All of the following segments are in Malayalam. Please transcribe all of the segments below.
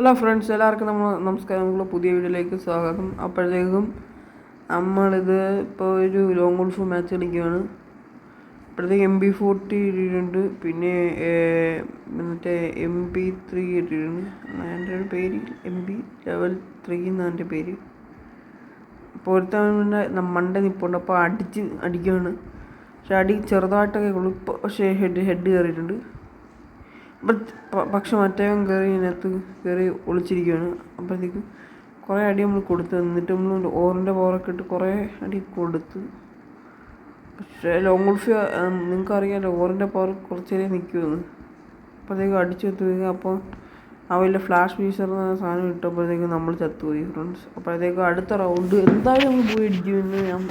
ഹലോ ഫ്രണ്ട്സ് എല്ലാവർക്കും നമ്മൾ നമസ്കാരം. നമ്മൾ പുതിയ വീഡിയോയിലേക്ക് സ്വാഗതം. അപ്പോഴത്തേക്കും നമ്മളിത് ഇപ്പോൾ ഒരു ലോങ് ഗോൾഫ് മാച്ച് കളിക്കുകയാണ്. അപ്പോഴത്തേക്ക് എം ബി ഫോർട്ടി ഇട്ടിട്ടുണ്ട്. പിന്നെ മറ്റേ എം ബി ത്രീ ഇട്ടിട്ടുണ്ട്. അതിന്റെ ഒരു പേര്? എം ബി ലെവൽ ത്രീ എന്നാണ് എന്റെ പേര്. അപ്പോൾ ഒരുത്തവണ മണ്ട നിപ്പുണ്ട്. അപ്പോൾ അടിച്ച് അടിക്കുകയാണ്. പക്ഷെ അടി ചെറുതായിട്ടൊക്കെ ഉള്ളൂ. ഇപ്പോൾ പക്ഷേ ഹെഡ് ഹെഡ് കയറിയിട്ടുണ്ട്. പക്ഷെ മറ്റേവൻ കയറി ഇതിനകത്ത് കയറി ഒളിച്ചിരിക്കുകയാണ് അപ്പോഴത്തേക്കും കുറേ അടി നമ്മൾ കൊടുത്തു എന്നിട്ട് നമ്മൾ ഓറിന്റെ പവറൊക്കെ ഇട്ട് കുറേ അടി കൊടുത്ത്. പക്ഷേ ലോങ് നിങ്ങൾക്ക് അറിയാമല്ലോ ഓറിന്റെ പവർ കുറച്ച് നേരം നിൽക്കുമെന്ന് അപ്പോഴത്തേക്കും അടിച്ചു എത്തുക അപ്പോൾ ആ വലിയ ഫ്ലാഷ് ഫീസർ എന്ന സാധനം ഇട്ടപ്പോഴത്തേക്കും നമ്മൾ ചത്തുപോയി ഫ്രണ്ട്സ് അപ്പോഴത്തേക്കും അടുത്ത റൗണ്ട് എന്തായാലും പോയി അടിക്കുമെന്ന് ഞാൻ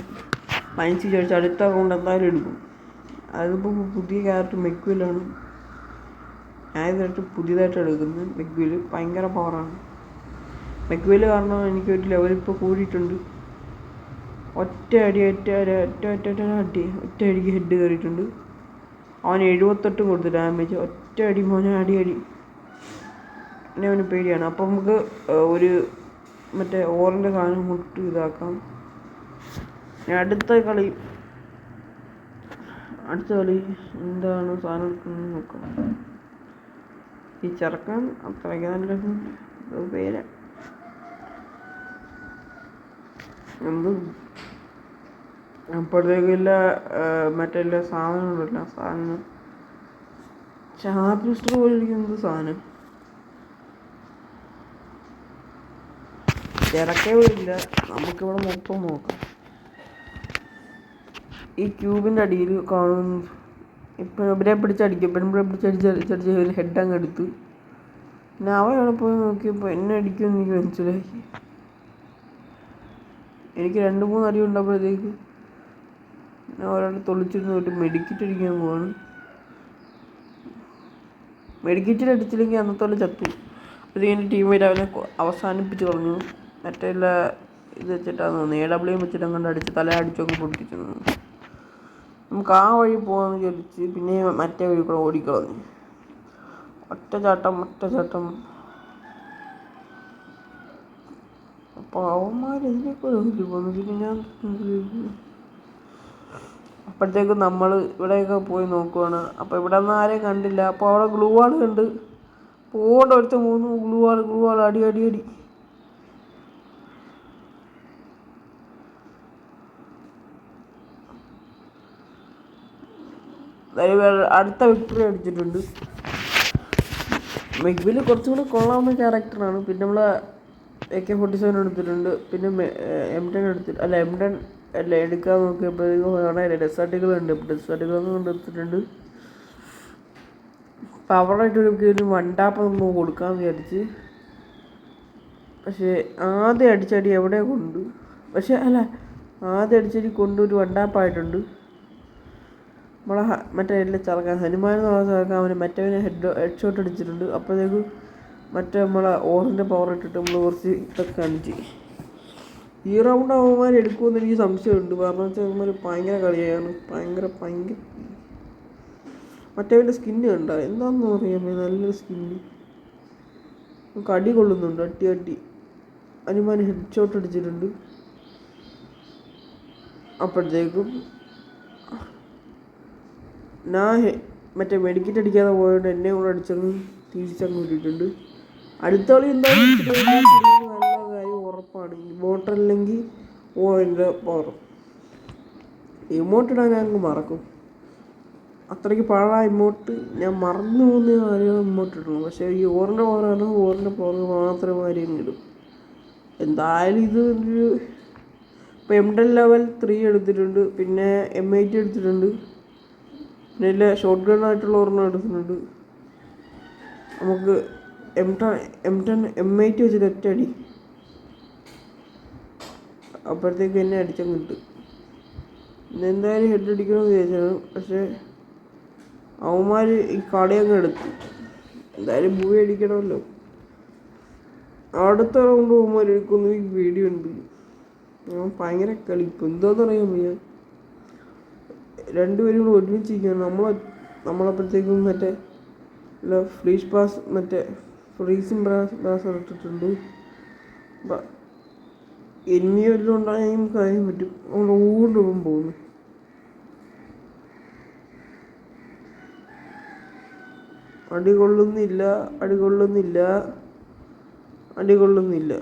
മനസ്സിൽ ചോദിച്ചു അടുത്ത റൗണ്ട് എന്തായാലും എടുക്കും. അതിപ്പോൾ പുതിയ ക്യാരക്ടർ മെക്വിലാണ്. ഞാൻ പുതിയതായിട്ട് എടുക്കുന്നത്. മെഗ്വിൽ ഭയങ്കര പവറാണ് മെഗ്വിൽ കാരണം എനിക്ക് ഒരു ലെവൽ കൂടിയിട്ടുണ്ട്. ഒറ്റ അടി ഒറ്റ അടി ഒറ്റ ഒറ്റ ഒറ്റ അടി ഒറ്റ അടിക്ക് ഹെഡ് കയറിയിട്ടുണ്ട്. അവൻ എഴുപത്തെട്ട് കൊടുത്തു ഡാമേജ് ഒറ്റ അടി മോനെ അടി അടി. എന്നെ അവന് പേടിയാണ്. അപ്പം നമുക്ക് ഒരു മറ്റേ ഓറിന്റെ സാധനം മുട്ട് ഇതാക്കാം. അടുത്ത കളി അടുത്ത കളി എന്താണ് സാധനം നോക്കാം. ഈ ചെറുക്കൻ അത്രയ്ക്ക് നല്ലൊരു പേര്. എന്തും. അപ്പോഴത്തേക്കില്ല മറ്റെല്ലാ സാധനങ്ങളുണ്ടല്ലോ സാധനം ചാപ്പിസ്റ്റർ പോലെ ഇരിക്കുന്നത് സാധനം? തിരക്കേ ഇല്ല നമുക്കിവിടെ മൊത്തം നോക്കാം. ഈ ക്യൂബിന്റെ അടിയിൽ കാണുന്ന ഇപ്പം ഇവരെ പിടിച്ചടിക്കും. പെൺപിള്ളെ പിടിച്ചടിച്ച് ഒരു ഹെഡ് അങ്ങ് എടുത്തു. പിന്നെ അവൻ അവിടെ പോയി നോക്കിയപ്പോൾ എന്നെ അടിക്കുമെന്ന് എനിക്ക് മനസ്സിലായി. എനിക്ക് രണ്ട് മൂന്ന് അടി ഉണ്ടപ്പോഴത്തേക്ക് ഞാൻ ഒരാൾ തൊളിച്ചിരുന്ന് പോയിട്ട് മെഡിക്കറ്റ് അടിക്കാൻ പോവാണ്. മെഡിക്കറ്റിൽ അടിച്ചില്ലെങ്കിൽ അന്നത്തോളം ചത്തു. അത് എന്റെ ടീമേറ്റ് അവനെ അവസാനിപ്പിച്ച് കളഞ്ഞു മറ്റേ ഇത് വെച്ചിട്ടാണ് തോന്നുന്നത് എ ഡബ്ല്യു വെച്ചിട്ട് അങ്ങോട്ട് അടിച്ച് തല അടിച്ചൊക്കെ പൊട്ടിച്ചു. നമുക്ക് ആ വഴി പോകാമെന്ന് വിചാരിച്ച് പിന്നെ മറ്റേ വഴി കൂടെ ഓടിക്കളഞ്ഞു. ഒറ്റച്ചാട്ടം ഒറ്റച്ചാട്ടം ഒറ്റ ചാട്ടം. അപ്പോൾ പോകുന്നു പിന്നെ ഞാൻ അപ്പോഴത്തേക്കും നമ്മൾ ഇവിടെയൊക്കെ പോയി നോക്കുവാണ്. അപ്പോൾ ഇവിടെ നിന്ന് ആരെയും കണ്ടില്ല. അപ്പോൾ അവിടെ ഗ്ലൂ വാൾ കണ്ട്. പോകേണ്ട ഒരുത്ത മൂന്ന് ഗ്ലൂ വാൾ ഗ്ലൂ വാൾ അടി അടി അടി. അടുത്ത വിക്ടറി അടിച്ചിട്ടുണ്ട്. മെഗ്ബിൽ കുറച്ചും കൂടി കൊള്ളാവുന്ന ക്യാരക്ടറാണ്. പിന്നെ നമ്മൾ എ കെ ഫോർട്ടി സെവൻ എടുത്തിട്ടുണ്ട്. പിന്നെ എം ടെൻ എടുത്തിട്ട് അല്ല എം ടെൻ അല്ല എടുക്കാൻ നോക്കിയപ്പോഴത്തേക്കും അവിടെ ഡെസേർട്ടുകൾ ഉണ്ട്. ഡെസേർട്ടുകളൊന്നും കൊണ്ടെടുത്തിട്ടുണ്ട് അപ്പം അവളായിട്ട് ഒരു വണ്ടാപ്പം നമ്മൾ കൊടുക്കാമെന്ന് വിചാരിച്ച്. പക്ഷേ ആദ്യം അടിച്ചടി എവിടെ കൊണ്ട്? പക്ഷേ അല്ല ആദ്യം അടിച്ചടി കൊണ്ടൊരു വണ്ടാപ്പായിട്ടുണ്ട്. നമ്മളെ മറ്റേ എല്ലാ ചെറുക്കാൻ ഹനുമാൻ എന്ന് പറഞ്ഞ ചെറുക്കാൻ അവന് മറ്റവനെ ഹെഡ് ഹെഡ് ഷോട്ട് അടിച്ചിട്ടുണ്ട്. അപ്പോഴത്തേക്കും മറ്റേ നമ്മളെ ഓറിന്റെ പവർ ഇട്ടിട്ട് നമ്മൾ കുറച്ച് ഇതൊക്കെ കാണിച്ച്. ഈ റൗണ്ട് അവന്മാർ എടുക്കുമെന്ന് എനിക്ക് സംശയമുണ്ട്. കാരണം വെച്ചാൽ അവന്മാർ ഭയങ്കര കളിയാണ്. ഭയങ്കര ഭയങ്കര. മറ്റവന്റെ സ്കിന്ന് കണ്ട? എന്താണെന്ന് പറയാമേ നല്ലൊരു സ്കിന്ന് നമുക്ക് അടി കൊള്ളുന്നുണ്ട്. അട്ടി അട്ടി ഹനുമാൻ ഹെഡ് ഷോട്ട് അടിച്ചിട്ടുണ്ട്. അപ്പോഴത്തേക്കും ഞാൻ മറ്റേ മെഡിക്കറ്റ് അടിക്കാതെ പോയതുകൊണ്ട് എന്നെ കൂടെ അടിച്ചങ്ങ് തിരിച്ചങ്ങ് വിട്ടിട്ടുണ്ട് അടുത്ത കളി എന്തായാലും നല്ല കാര്യം ഉറപ്പാണ്. ഇമോട്ട് അല്ലെങ്കിൽ ഓ എന്റെ പവർ ഇമോട്ട് ഇടാൻ ഞാൻ അങ്ങ് മറക്കും. അത്രയ്ക്ക് പാഴാ ഇമോട്ട് ഞാൻ മറന്നു പോകുന്ന കാര്യം ഇമോട്ട് ഇടണം പക്ഷേ ഈ ഓറിന്റെ പവറാണ് ഓറിന്റെ പവർ മാത്രം കാര്യം ഇടും. എന്തായാലും ഇത് ഒരു ഇപ്പോൾ എം ടെൻ ലെവൽ ത്രീ എടുത്തിട്ടുണ്ട്. പിന്നെ എം എയ്റ്റ് എടുത്തിട്ടുണ്ട്. ഇല്ല ഷോർട്ട് ഗൺ ആയിട്ടുള്ള ഒരെണ്ണം എടുത്തിട്ടുണ്ട് നമുക്ക് M ten M ten M eight വെച്ചിട്ട് ഒറ്റ അടി. അപ്പോഴത്തേക്ക് എന്നെ അടിച്ചങ്ങ് കിട്ടും എന്തായാലും ഹെഡ് അടിക്കണമെന്ന് വിചാരിച്ചാണ്. പക്ഷേ അവന്മാർ ഈ കളിയങ്ങ് എടുത്തു. എന്തായാലും ഭൂമി അടിക്കണമല്ലോ. അടുത്ത റൗണ്ട് പോകുമ്പോൾ എടുക്കുന്ന വീഡിയോ ഉണ്ട് ഭയങ്കര കളിപ്പ് അറിയാൻ വയ്യ. രണ്ടുപേരും കൂടെ ഒരുമിച്ചിരിക്കുകയാണ് നമ്മൾ നമ്മളപ്പോഴത്തേക്കും മറ്റേ ഫ്രീസ് പാസ് മറ്റേ ഫ്രീസിങ് ബ്രാസർ ഇട്ടിട്ടുണ്ട്. ബ- ഇനി വല്ലതും ഉണ്ടായാലും കാര്യം പറ്റും. നമ്മൾ ഓടും പോകും പോകുന്നു. അടികൊള്ളുന്നില്ല അടികൊള്ളുന്നില്ല അടി കൊള്ളുന്നില്ല അടി കൊള്ളുന്നില്ല.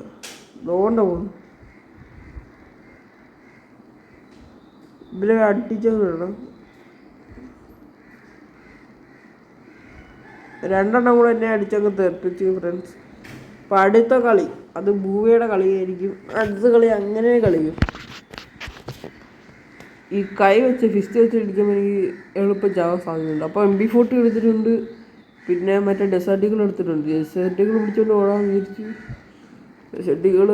ദോണ്ട പോകുന്നു. ഇതിലെ അടിച്ചങ്ങ് ഇടണം രണ്ടെണ്ണം കൂടെ എന്നെ അടിച്ചങ്ങ് തെറിപ്പിച്ചു ഫ്രണ്ട്സ് അപ്പം അടുത്ത കളി അത് ഭൂവയുടെ കളിയായിരിക്കും. അടുത്ത കളി അങ്ങനെ കളിക്കും ഈ കൈ വെച്ച് ഫിസ്റ്റ് വെച്ച് ഇടിക്കുമ്പോൾ എനിക്ക് എളുപ്പം ചാവാൻ സാധ്യതയുണ്ട്. അപ്പോൾ എം ബി ഫോർട്ടി എടുത്തിട്ടുണ്ട്. പിന്നെ മറ്റേ ഡെസേർട്ടുകൾ എടുത്തിട്ടുണ്ട്. ഡെസേർട്ടുകൾ പിടിച്ചുകൊണ്ട് ഓടാൻ വിചാരിച്ചു. ഡെസേർട്ടുകൾ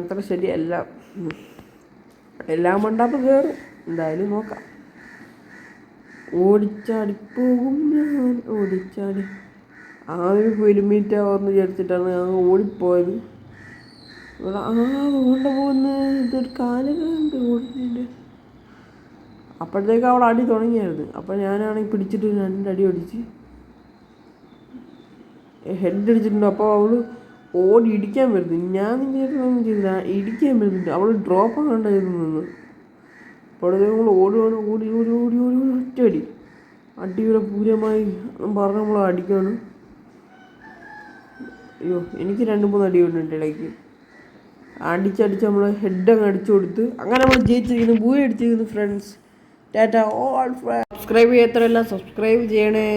അത്ര ശരിയല്ല. എല്ലാം മണ്ടാപ്പ് കയറും എന്തായാലും നോക്കാം. ഓടിച്ചാടി പോകും ഞാൻ. ഓടിച്ചാടി. ആ ഒരു ഫിലിമീറ്റ് ആവുമെന്ന് വിചാരിച്ചിട്ടാണ് ഞാൻ ഓടിപ്പോയത്. ഇവിടെ ആ കൊണ്ട് പോകുന്ന ഇതൊരു കാലുകളുണ്ട് ഓടുന്നതിന്റെ അപ്പോഴത്തേക്ക് അവൾ അടി തുടങ്ങിയായിരുന്നു. അപ്പോൾ ഞാനാണെങ്കിൽ പിടിച്ചിട്ട് രണ്ടടി അടിച്ച് ഹെഡ് അടിച്ചിട്ടുണ്ട്. അപ്പോൾ അവൾ ഓടി ഇടിക്കാൻ വരുന്നു. ഞാൻ വിചാരിച്ചൊന്നും ചെയ്തില്ല. ഇടിക്കാൻ വരുന്നുണ്ട്. അവൾ ഡ്രോപ്പ് കണ്ടായിരുന്നു നിന്ന് അപ്പോഴത്തേക്കും നമ്മൾ ഓടി ഓടി ഓടി ഓടി ഓടി ഓടി ഒറ്റയടി അടിയുടെ പൂരമായി പറഞ്ഞ് നമ്മൾ അടിക്കാണ്. അയ്യോ എനിക്ക് രണ്ട് മൂന്ന് അടി ഉണ്ട് ഇടയ്ക്ക്. അടിച്ചടിച്ച് നമ്മൾ ഹെഡ് അങ്ങ് അടിച്ചു കൊടുത്ത് അങ്ങനെ നമ്മൾ ജയിച്ചിരിക്കുന്നു. ഭൂമി അടിച്ചിരിക്കുന്നു ഫ്രണ്ട്സ് ടാറ്റ ഓൾ സബ്സ്ക്രൈബ് ചെയ്യാത്തവരെല്ലാം സബ്സ്ക്രൈബ് ചെയ്യണേ.